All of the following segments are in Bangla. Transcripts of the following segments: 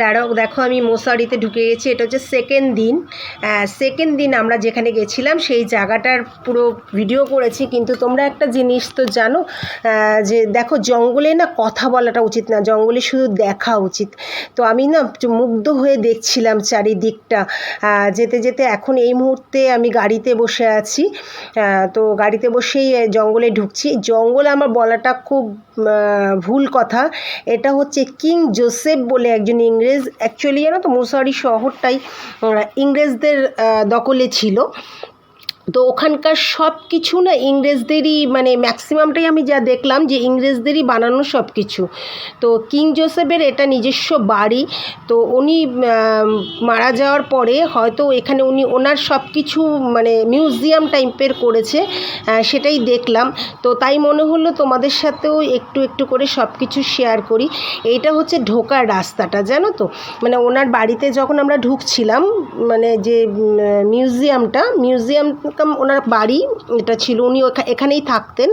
দাঁড়াও, দেখো আমি মশারিতে ঢুকে গেছি, এটা হচ্ছে সেকেন্ড দিন। সেকেন্ড দিন আমরা যেখানে গেছিলাম, সেই জায়গাটার পুরো ভিডিও করেছি, কিন্তু তোমরা একটা জিনিস তো জানো যে দেখো জঙ্গলে না কথা বলাটা উচিত না, জঙ্গলে শুধু দেখা উচিত। তো আমি না মুগ্ধ হয়ে দেখছিলাম চারিদিকটা। যেতে যেতে এখন এই মুহূর্তে আমি গাড়িতে বসে আছি। তো গাড়িতে বসেই জঙ্গলে ঢুকছি। জঙ্গল আমার বলাটা খুব ভুল কথা। এটা হচ্ছে কিং জোসেফ বলে একজন ইংরেজ অ্যাকচুয়ালি জানো তো মুসারি শহরটাই ইংরেজদের দখলে ছিল। তো ওখানকার সব কিছু না ইংরেজদেরই মানে ম্যাক্সিমামটাই আমি যা দেখলাম যে ইংরেজদেরই বানানো সব কিছু তো কিং জোসেফের এটা নিজস্ব বাড়ি, তো উনি মারা যাওয়ার পরে হয়তো এখানে উনি ওনার সব কিছু মানে মিউজিয়াম টাইপের করেছে সেটাই দেখলাম। তো তাই মনে হলো তোমাদের সাথেও একটু একটু করে সব কিছু শেয়ার করি। এইটা হচ্ছে ঢোকার রাস্তাটা, জানো তো? মানে ওনার বাড়িতে যখন আমরা ঢুকছিলাম মানে যে মিউজিয়ামটা, মিউজিয়াম কাম ওনার বাড়ি, এটা ছিল, উনি এখানেই থাকতেন।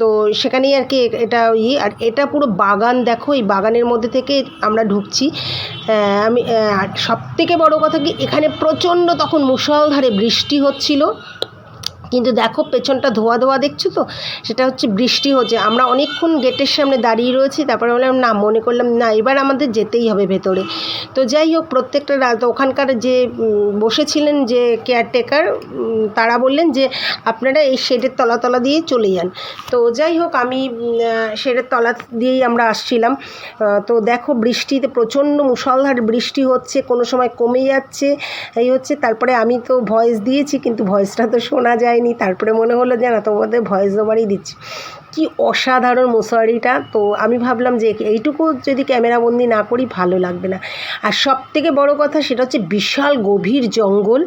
তো সেখানেই আর কি এটা ইয়ে আর এটা পুরো বাগান দেখো, এই বাগানের মধ্যে থেকে আমরা ঢুকছি। আমি সব থেকে বড়ো কথা কি, এখানে প্রচণ্ড তখন মুষলধারে বৃষ্টি হচ্ছিল। কিন্তু দেখো পেছনটা ধোয়া ধোয়া দেখছ তো? সেটা হচ্ছে বৃষ্টি হচ্ছে। আমরা অনেকক্ষণ গেটের সামনে দাঁড়িয়ে রয়েছি, তারপরে বললাম, না, মনে করলাম না, এবার আমাদের যেতেই হবে ভেতরে। তো যাই হোক, প্রত্যেকটা রাত ওখানকার যে বসেছিলেন যে কেয়ারটেকার তারা বললেন যে, আপনারা এই শেডের তলা তলা দিয়ে চলে যান। তো যাই হোক, আমি শেডের তলা দিয়েই আমরা আসছিলাম। তো দেখো বৃষ্টিতে প্রচণ্ড মুষলধার বৃষ্টি হচ্ছে, কোনো সময় কমে যাচ্ছে, এই হচ্ছে। তারপরে আমি তো ভয়েস দিয়েছি, কিন্তু ভয়েসটা তো শোনা যায়নি তারপরে মনে হলো যে না, তোমাদের ভয়েস ওভারই দিচ্ছি। কি অসাধারণ মশারিটা তো আমি ভাবলাম যে এইটুকু যদি ক্যামেরাবন্দি না করি, ভালো লাগবে না। আর সব থেকে বড় কথা সেটা হচ্ছে বিশাল গভীর জঙ্গল।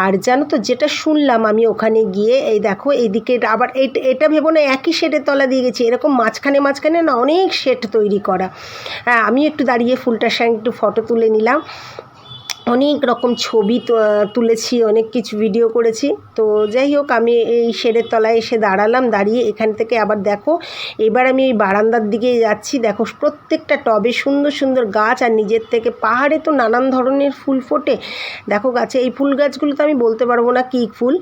আর জানো তো, যেটা শুনলাম আমি ওখানে গিয়ে, এই দেখো, এইদিকে আবার এটা ভেবো না, একই শেডের তলা দিয়ে গেছি। এরকম মাঝখানে মাঝখানে না, অনেক শেড তৈরি করা। হ্যাঁ আমি একটু দাঁড়িয়ে ফুলটার সঙ্গে একটু ফটো তুলে নিলাম। অনেক রকম ছবি তুলেছি, অনেক কিছু ভিডিও করেছি। তো যাই হোক, আমি এই শেডের তলায় এসে দাঁড়ালাম, দাঁড়িয়ে এখান থেকে আবার দেখো, এবার আমি এই বারান্দার দিকে যাচ্ছি। দেখো, প্রত্যেকটা টবে সুন্দর সুন্দর গাছ আর নিজের থেকে পাহাড়ে তো নানান ধরনের ফুল ফোটে। দেখো গাছে, এই ফুল গাছগুলো তো আমি বলতে পারব না কী ফুল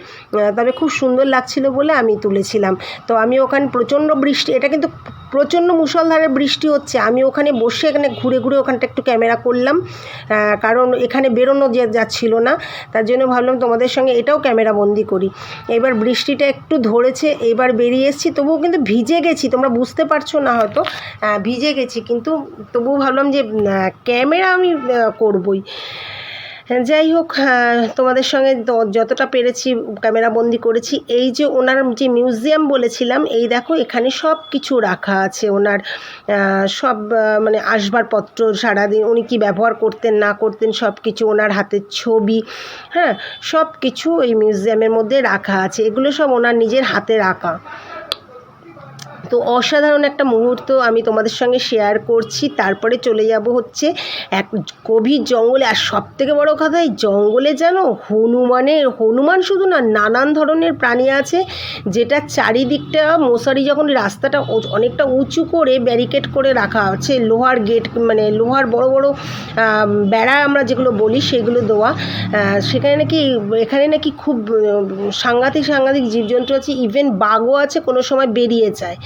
তবে খুব সুন্দর লাগছিল বলে আমি তুলেছিলাম। তো আমি ওখানে প্রচণ্ড বৃষ্টি, এটা কিন্তু প্রচণ্ড মুষলধারে বৃষ্টি হচ্ছে। আমি ওখানে বসে এখানে ঘুরে ঘুরে ওখানটা একটু ক্যামেরা করলাম। কারণ এখানে বেরোনো যে যাচ্ছিল না, তার জন্য ভাবলাম তোমাদের সঙ্গে এটাও ক্যামেরা বন্দি করি। এবার বৃষ্টিটা একটু ধরেছে, এবার বেরিয়ে এসেছি, তবুও কিন্তু ভিজে গেছি, তোমরা বুঝতে পারছ না হয়তো। ভিজে গেছি, কিন্তু তবুও ভাবলাম যে ক্যামেরা আমি করবই। যাই হোক হ্যাঁ, তোমাদের সঙ্গে যতটা পেরেছি ক্যামেরা বন্দি করেছি। এই যে ওনার যে মিউজিয়াম বলেছিলাম এই দেখো এখানে সব কিছু রাখা আছে ওনার। সব মানে আসবাবপত্র সারাদিন উনি কি ব্যবহার করতেন না করতেন সব কিছু ওনার হাতের ছবি হ্যাঁ সব কিছু এই মিউজিয়ামের মধ্যে রাখা আছে। এগুলো সব ওনার নিজের হাতে রাখা। তো অসাধারণ একটা মুহূর্ত আমি তোমাদের সঙ্গে শেয়ার করছি। তারপরে চলে যাব হচ্ছে এক গভীর জঙ্গলে। আর সব থেকে বড়ো কথা, এই জঙ্গলে জানো, হনুমানের, হনুমান শুধু না, নানান ধরনের প্রাণী আছে, যেটা চারিদিকটা, মশারি যখন রাস্তাটা অনেকটা উঁচু করে ব্যারিকেড করে রাখা আছে, লোহার গেট মানে লোহার বড় বড় বেড়া আমরা যেগুলো বলি, সেগুলো দেওয়া। সেখানে নাকি, এখানে নাকি খুব সাংঘাতিক সাংঘাতিক জীবজন্তু আছে। ইভেন বাঘও আছে, কোনো সময় বেরিয়ে যায়।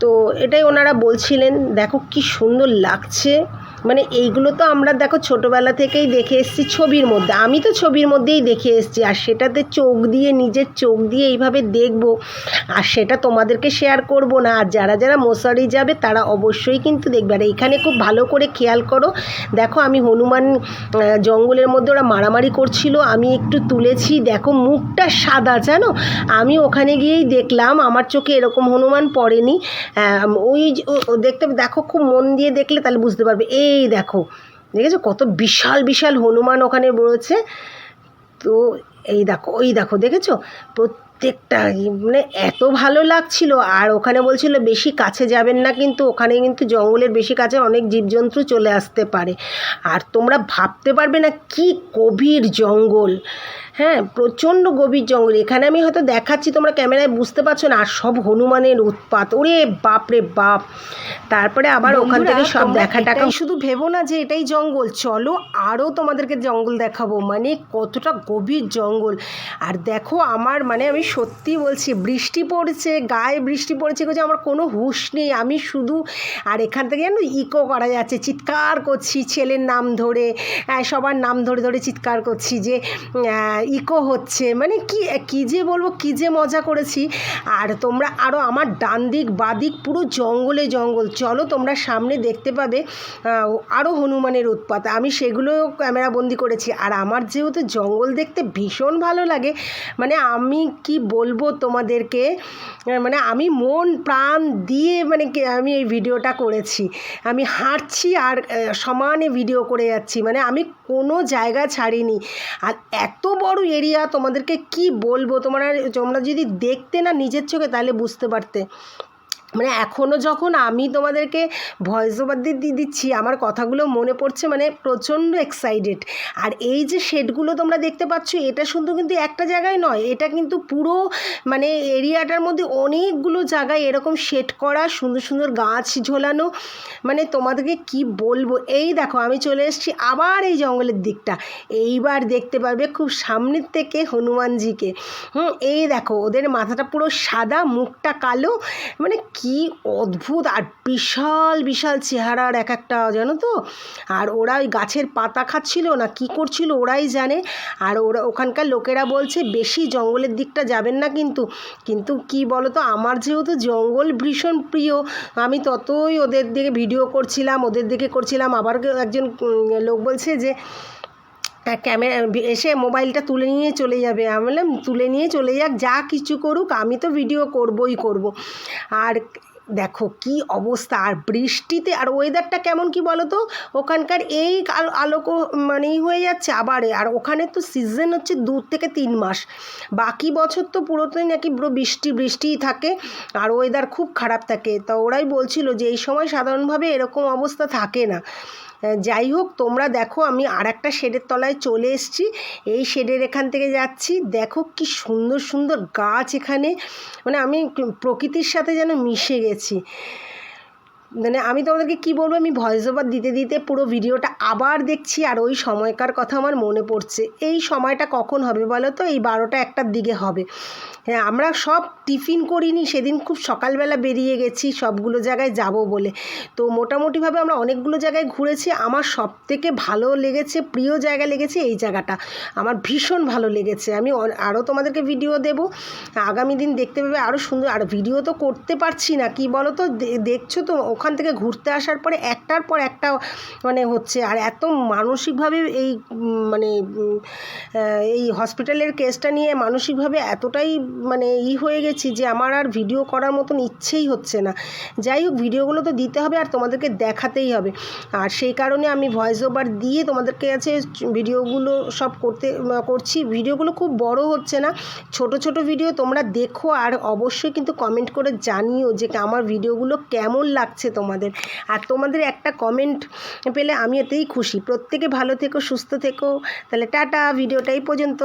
তো এটাই ওনারা বলছিলেন দেখো কি সুন্দর লাগছে। মানে এইগুলো তো আমরা দেখো ছোটোবেলা থেকেই দেখে এসেছি ছবির মধ্যে। আমি তো ছবির মধ্যেই দেখে এসেছি, আর সেটাতে চোখ দিয়ে, নিজের চোখ দিয়ে এইভাবে দেখব, আর সেটা তোমাদেরকে শেয়ার করব না। আর যারা যারা মশারি যাবে, তারা অবশ্যই কিন্তু দেখবে। আর এইখানে খুব ভালো করে খেয়াল করো, দেখো আমি হনুমান জঙ্গলের মধ্যে ওরা মারামারি করছিল, আমি একটু তুলেছি, দেখো মুখটা সাদা, জানো? আমি ওখানে গিয়েই দেখলাম, আমার চোখে এরকম হনুমান পড়েনি। ওই দেখতে, দেখো খুব মন দিয়ে দেখলে তাহলে বুঝতে পারবে। এই দেখো, দেখেছ? কত বিশাল বিশাল হনুমান ওখানে রয়েছে। তো এই দেখো, ওই দেখো, দেখেছ? প্রত্যেকটা মানে এত ভালো লাগছিল। আর ওখানে বলছিল, বেশি কাছে যাবেন না কিন্তু, ওখানে কিন্তু জঙ্গলের বেশি কাছে অনেক জীবজন্তু চলে আসতে পারে। আর তোমরা ভাবতে পারবে না, কি গভীর জঙ্গল। হ্যাঁ প্রচণ্ড গভীর জঙ্গল। এখানে আমি হয়তো দেখাচ্ছি তোমরা ক্যামেরায় বুঝতে পারছ না আর সব হনুমানের উৎপাত। ওরে বাপ রে বাপ। তারপরে আবার ওখান থেকে সব দেখা টাকা শুধু ভেবো না যে এটাই জঙ্গল। চলো আরও তোমাদেরকে জঙ্গল দেখাবো। মানে কতটা গভীর জঙ্গল। আর দেখো আমার মানে আমি সত্যি বলছি বৃষ্টি পড়ছে গায়ে বৃষ্টি পড়ছে যে আমার কোনো হুঁশ নেই। আমি শুধু আর এখান থেকে জানো ইকো করা যাচ্ছে চিৎকার করছি ছেলের নাম ধরে। সবার নাম ধরে ধরে চিৎকার করছি যে ইকো হচ্ছে। মানে কি, কী যে বলব, কী যে মজা করেছি। আর তোমরা আরও আমার ডান দিক বাদিক পুরো জঙ্গলে জঙ্গল। চলো তোমরা সামনে দেখতে পাবে আরও হনুমানের উৎপাত। আমি সেগুলো ক্যামেরা বন্দি করেছি। আর আমার যেহেতু জঙ্গল দেখতে ভীষণ ভালো লাগে মানে আমি কি বলব তোমাদেরকে মানে আমি মন, প্রাণ দিয়ে মানে আমি এই ভিডিওটা করেছি। আমি হাঁটছি আর সমানে ভিডিও করে যাচ্ছি। মানে আমি কোনো জায়গা ছাড়িনি। আর এত বড় এরিয়া, তোমাদেরকে কি বলব? তোমরা তোমরা যদি দেখতে না নিজের চোখে, তাহলে বুঝতে পারতে। মানে এখনও যখন আমি তোমাদেরকে ভয়েস ওভার দিয়ে দিচ্ছি, আমার কথাগুলো মনে পড়ছে মানে প্রচণ্ড এক্সাইটেড আর এই যে শেডগুলো তোমরা দেখতে পাচ্ছ, এটা শুধু কিন্তু একটা জায়গায় নয়, এটা কিন্তু পুরো মানে এরিয়াটার মধ্যে অনেকগুলো জায়গায় এরকম শেড করা, সুন্দর সুন্দর গাছ ঝোলানো। মানে তোমাদেরকে কি বলব? এই দেখো, আমি চলে এসেছি আবার এই জঙ্গলের দিকটা। এইবার দেখতে পারবে খুব সামনের থেকে হনুমানজিকে। হুম, এই দেখো, ওদের মাথাটা পুরো সাদা, মুখটা কালো। মানে কি অদ্ভুত আর বিশাল বিশাল চেহারার এক একটা, জানো তো? আর ওরা ওই গাছের পাতা খাচ্ছিল না, কি করছিল ওরাই জানে। আর ওরা, ওখানকার লোকেরা বলছে, বেশি জঙ্গলের দিকটা যাবেন না কিন্তু। কিন্তু কি বলো তো আমার যেহেতু জঙ্গল ভীষণ প্রিয়, আমি ততই ওদের দিকে ভিডিও করছিলাম, ওদের দিকে করছিলাম। আবার একজন লোক বলছে যে ক্যামেরা এসে মোবাইলটা তুলে নিয়ে চলে যাবে। আমি বললাম, তুলে নিয়ে চলে যাক, যা কিছু করুক, আমি তো ভিডিও করবই করব। আর দেখো কি অবস্থা, আর বৃষ্টিতে, আর ওয়েদারটা কেমন কি বলো তো ওখানকার এই আলো, আলোক মানেই হয়ে যাচ্ছে আবার, আর ওখানে তো সিজন হচ্ছে দু থেকে তিন মাস। বাকি বছর তো পুরোটাই নাকি পুরো বৃষ্টি, বৃষ্টিই থাকে, আর ওয়েদার খুব খারাপ থাকে। তা ওরাই বলছিল যে এই সময় সাধারণভাবে এরকম অবস্থা থাকে না। যাই হোক, তোমরা দেখো, আমি আর একটা শেডের তলায় চলে এসেছি। এই শেডের এখান থেকে যাচ্ছি। দেখো কি সুন্দর সুন্দর গাছ এখানে। মানে আমি প্রকৃতির সাথে যেন মিশে গেছি। 그? মানে আমি তোমাদেরকে কি বলব, আমি ভয়েস ওভার দিতে দিতে পুরো ভিডিওটা আবার দেখছি আর ওই সময়কার কথা আমার মনে পড়ছে। এই সময়টা কখন হবে বলো তো? এই বারোটা একটার দিকে হবে। হ্যাঁ আমরা সব টিফিন করিনি, সেদিন খুব সকালবেলা বেরিয়ে গেছি, সবগুলো জায়গায় যাব বলে। তো মোটামুটিভাবে আমরা অনেকগুলো জায়গায় ঘুরেছি। আমার সব থেকে ভালো লেগেছে, প্রিয় জায়গা লেগেছে এই জায়গাটা। আমার ভীষণ ভালো লেগেছে। আমি আরও তোমাদেরকে ভিডিও দেব। আগামী দিন দেখতে পাবে আরও সুন্দর। আর ভিডিও তো করতে পারছি না, কি বলো তো? দেখছ তো? ওখান থেকে ঘুরতে আসার পরে একটার পর একটা মানে হচ্ছে, আর এত মানসিকভাবে এই মানে এই হসপিটালের কেসটা নিয়ে মানসিকভাবে এতটাই মানে ই হয়ে গেছি যে আমার আর ভিডিও করার মতন ইচ্ছেই হচ্ছে না। যাই হোক, ভিডিওগুলো তো দিতে হবে আর তোমাদেরকে দেখাতেই হবে। আর সেই কারণে আমি ভয়েস ওভার দিয়ে তোমাদেরকে আছে ভিডিওগুলো সব করতে করছি। ভিডিওগুলো খুব বড় হচ্ছে না। ছোট ছোট ভিডিও তোমরা দেখো আর অবশ্যই কিন্তু কমেন্ট করে জানিও যে আমার ভিডিওগুলো কেমন লাগছে তোমাদের। আর তোমাদের একটা কমেন্ট পেলে আমি এতেই খুশি। প্রত্যেকে ভালো থেকো, সুস্থ থেকো। তাহলে টাটা ভিডিওটাই পর্যন্ত।